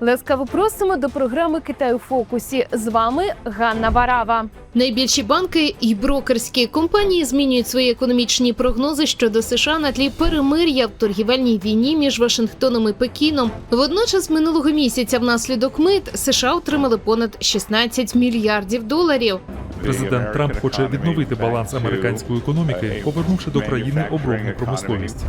Ласкаво просимо до програми Китай у фокусі. З вами Ганна Варава. Найбільші банки і брокерські компанії змінюють свої економічні прогнози щодо США на тлі перемир'я в торгівельній війні між Вашингтоном і Пекіном. Водночас минулого місяця внаслідок мит США отримали понад 16 мільярдів доларів. Президент Трамп хоче відновити баланс американської економіки, повернувши до країни оборонну промисловість.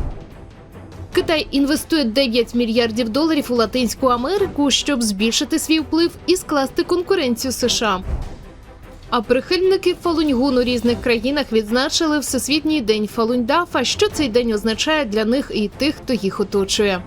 Китай інвестує 9 мільярдів доларів у Латинську Америку, щоб збільшити свій вплив і скласти конкуренцію США. А прихильники Фалуньгун у різних країнах відзначили Всесвітній день Фалуньдафа. Що цей день означає для них і тих, хто їх оточує.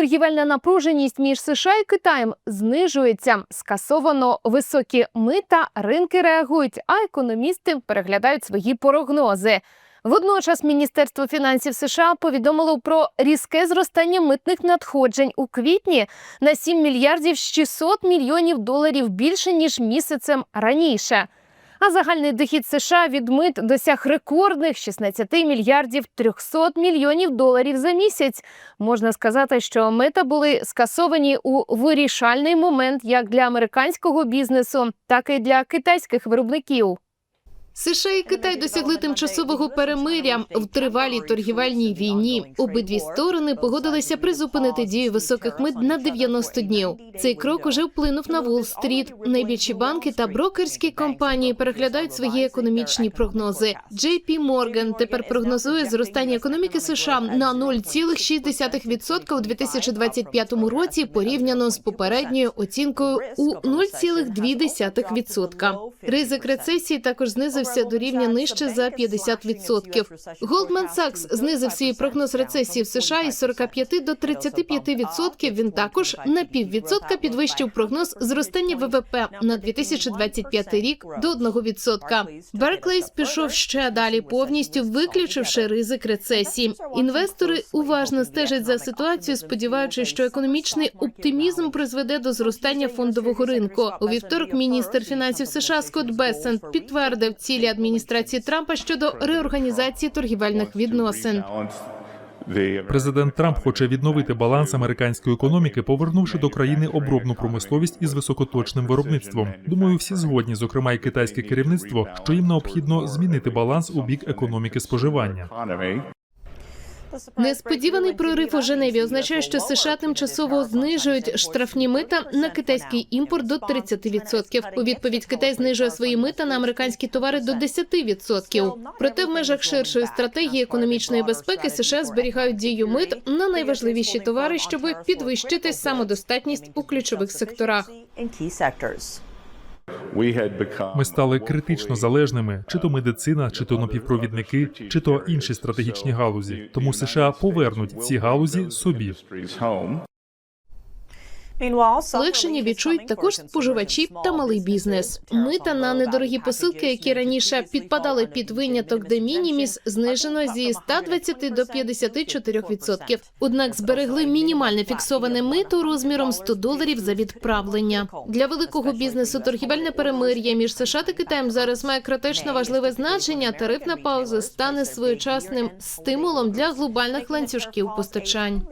Торгівельна напруженість між США і Китаєм знижується. Скасовано високі мита, ринки реагують, а економісти переглядають свої прогнози. Водночас Міністерство фінансів США повідомило про різке зростання митних надходжень у квітні на 7 мільярдів 600 мільйонів доларів більше ніж місяцем раніше. А загальний дохід США від мит досяг рекордних 16 мільярдів 300 мільйонів доларів за місяць. Можна сказати, що мита були скасовані у вирішальний момент як для американського бізнесу, так і для китайських виробників. США і Китай досягли тимчасового перемиря в тривалій торгівельній війні. Обидві сторони погодилися призупинити дію високих мит на 90 днів. Цей крок уже вплинув на Уолл-стріт. Найбільші банки та брокерські компанії переглядають свої економічні прогнози. JP Morgan тепер прогнозує зростання економіки США на 0,6% у 2025 році порівняно з попередньою оцінкою у 0,2%. Ризик рецесії також знизився до рівня нижче за 50%. Goldman Sachs знизив свій прогноз рецесії в США із 45 до 35%. Він також на піввідсотка підвищив прогноз зростання ВВП на 2025 рік до 1%. Берклейс пішов ще далі, повністю виключивши ризик рецесії. Інвестори уважно стежать за ситуацією, сподіваючись, що економічний оптимізм призведе до зростання фондового ринку. У вівторок міністр фінансів США Скотт Бессент підтвердив цілі адміністрації Трампа щодо реорганізації торгівельних відносин. Президент Трамп хоче відновити баланс американської економіки, повернувши до країни обробну промисловість із високоточним виробництвом. Думаю, всі згодні, зокрема і китайське керівництво, що їм необхідно змінити баланс у бік економіки споживання. Несподіваний прорив у Женеві означає, що США тимчасово знижують штрафні мита на китайський імпорт до 30%. У відповідь Китай знижує свої мита на американські товари до 10%. Проте в межах ширшої стратегії економічної безпеки США зберігають дію мит на найважливіші товари, щоб підвищити самодостатність у ключових секторах. Ми стали критично залежними, чи то медицина, чи то напівпровідники, чи то інші стратегічні галузі. Тому США повернуть ці галузі собі. Полегшення відчують також споживачі та малий бізнес. Мита на недорогі посилки, які раніше підпадали під виняток де мініміс, знижено зі 120 до 54%. Однак зберегли мінімальне фіксоване мито розміром 100 доларів за відправлення. Для великого бізнесу торгівельне перемир'я між США та Китаєм зараз має критично важливе значення. Тарифна пауза стане своєчасним стимулом для глобальних ланцюжків постачань.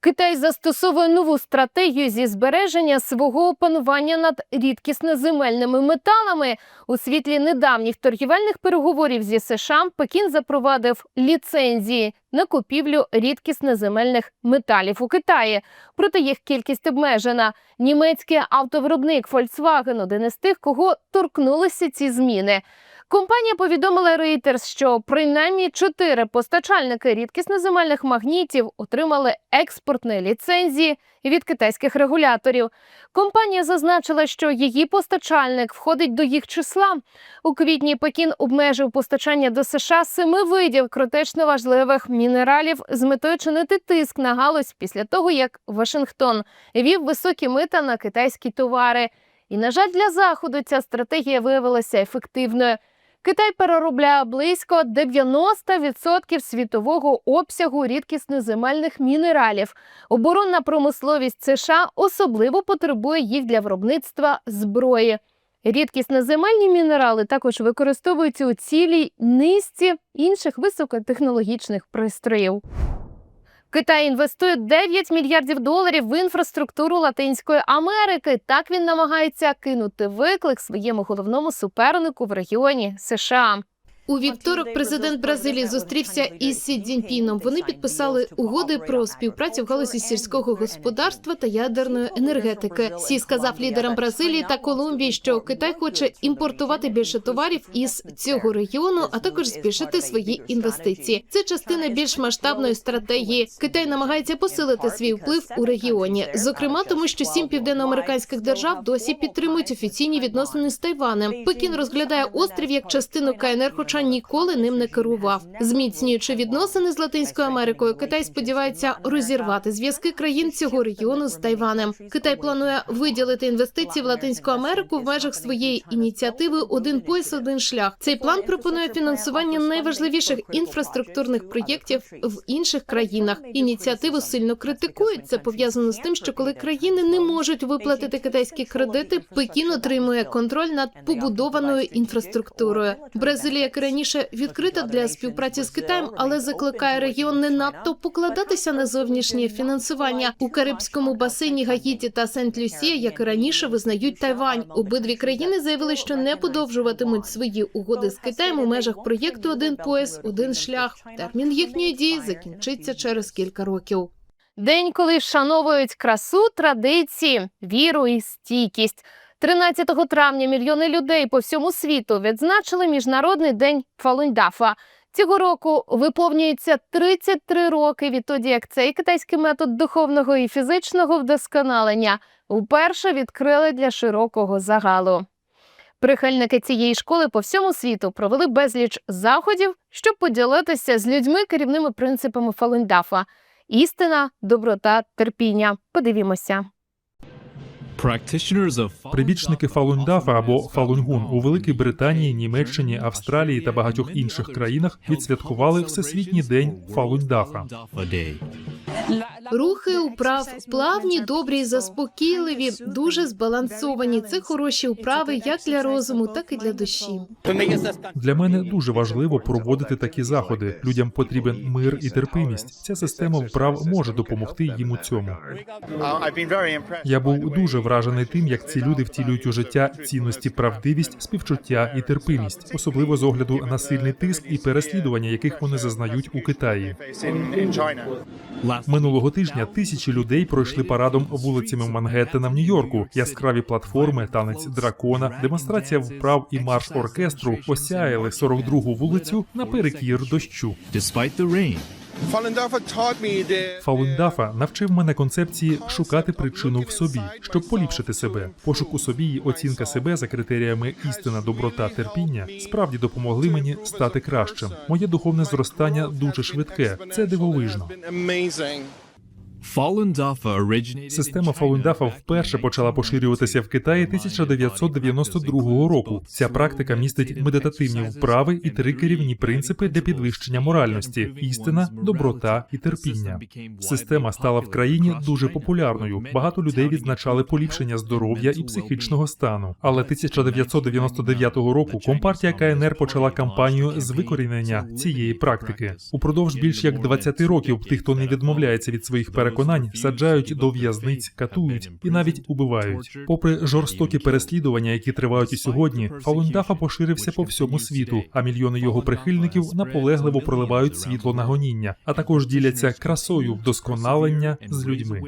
Китай застосовує нову стратегію зі збереження свого опанування над рідкісноземельними металами. У світлі недавніх торгівельних переговорів зі США Пекін запровадив ліцензії на купівлю рідкісноземельних металів у Китаї. Проте їх кількість обмежена. Німецький автовиробник Volkswagen – один із тих, кого торкнулися ці зміни. Компанія повідомила Reuters, що принаймні чотири постачальники рідкісноземельних магнітів отримали експортні ліцензії від китайських регуляторів. Компанія зазначила, що її постачальник входить до їх числа. У квітні Пекін обмежив постачання до США семи видів критично важливих мінералів з метою чинити тиск на галузь після того, як Вашингтон вів високі мита на китайські товари. І, на жаль, для заходу ця стратегія виявилася ефективною. Китай переробляє близько 90% світового обсягу рідкісноземельних мінералів. Оборонна промисловість США особливо потребує їх для виробництва зброї. Рідкісноземельні мінерали також використовуються у цілій низці інших високотехнологічних пристроїв. Китай інвестує 9 мільярдів доларів в інфраструктуру Латинської Америки. Так він намагається кинути виклик своєму головному супернику в регіоні США. У вівторок президент Бразилії зустрівся із Сі Цзіньпіном. Вони підписали угоди про співпрацю в галузі сільського господарства та ядерної енергетики. Сі сказав лідерам Бразилії та Колумбії, що Китай хоче імпортувати більше товарів із цього регіону, а також збільшити свої інвестиції. Це частина більш масштабної стратегії. Китай намагається посилити свій вплив у регіоні, зокрема тому, що сім південноамериканських держав досі підтримують офіційні відносини з Тайванем. Пекін розглядає острів як частину КНР, хоча ніколи ним не керував. Зміцнюючи відносини з Латинською Америкою, Китай сподівається розірвати зв'язки країн цього регіону з Тайванем. Китай планує виділити інвестиції в Латинську Америку в межах своєї ініціативи Один пояс, один шлях. Цей план пропонує фінансування найважливіших інфраструктурних проєктів в інших країнах. Ініціативу сильно критикують. Це пов'язано з тим, що коли країни не можуть виплатити китайські кредити, Пекін отримує контроль над побудованою інфраструктурою. Бразилія, раніше, відкрита для співпраці з Китаєм, але закликає регіон не надто покладатися на зовнішнє фінансування у Карибському басейні Гаїті та Сент-Люсія, як і раніше, визнають Тайвань. Обидві країни заявили, що не подовжуватимуть свої угоди з Китаєм у межах проєкту Один пояс, один шлях. Термін їхньої дії закінчиться через кілька років. День, коли вшановують красу, традиції, віру і стійкість. 13 травня мільйони людей по всьому світу відзначили міжнародний день Фалуньдафа. Цього року виповнюється 33 роки відтоді, як цей китайський метод духовного і фізичного вдосконалення вперше відкрили для широкого загалу. Прихильники цієї школи по всьому світу провели безліч заходів, щоб поділитися з людьми керівними принципами Фалуньдафа – істина, доброта, терпіння. Подивімося. Прибічники Фалундафа або Фалунгун у Великій Британії, Німеччині, Австралії та багатьох інших країнах відсвяткували Всесвітній день Фалундафа. Рухи управ плавні, добрі, заспокійливі, дуже збалансовані. Це хороші вправи як для розуму, так і для душі. Для мене дуже важливо проводити такі заходи. Людям потрібен мир і терпимість. Ця система вправ може допомогти їм у цьому. Я був дуже вражений тим, як ці люди втілюють у життя цінності, правдивість, співчуття і терпимість, особливо з огляду на сильний тиск і переслідування, яких вони зазнають у Китаї. Минулого тижня тисячі людей пройшли парадом вулицями Мангеттена в Нью-Йорку. Яскраві платформи, танець дракона, демонстрація вправ і марш оркестру осяяли 42-гу вулицю наперекір дощу. Despite the Фалундафа навчив мене концепції шукати причину в собі, щоб поліпшити себе. Пошук у собі і оцінка себе за критеріями істина, доброта, терпіння справді допомогли мені стати кращим. Моє духовне зростання дуже швидке. Це дивовижно. Система Фалундафа вперше почала поширюватися в Китаї 1992 року. Ця практика містить медитативні вправи і три керівні принципи для підвищення моральності: істина, доброта і терпіння. Система стала в країні дуже популярною. Багато людей відзначали поліпшення здоров'я і психічного стану. Але 1999 року компартія КНР почала кампанію з викорінення цієї практики. Упродовж більш як 20 років тих, хто не відмовляється від своїх переконань, саджають до в'язниць, катують і навіть убивають. Попри жорстокі переслідування, які тривають і сьогодні, Фалундафа поширився по всьому світу, а мільйони його прихильників наполегливо проливають світло на гоніння, а також діляться красою вдосконалення з людьми.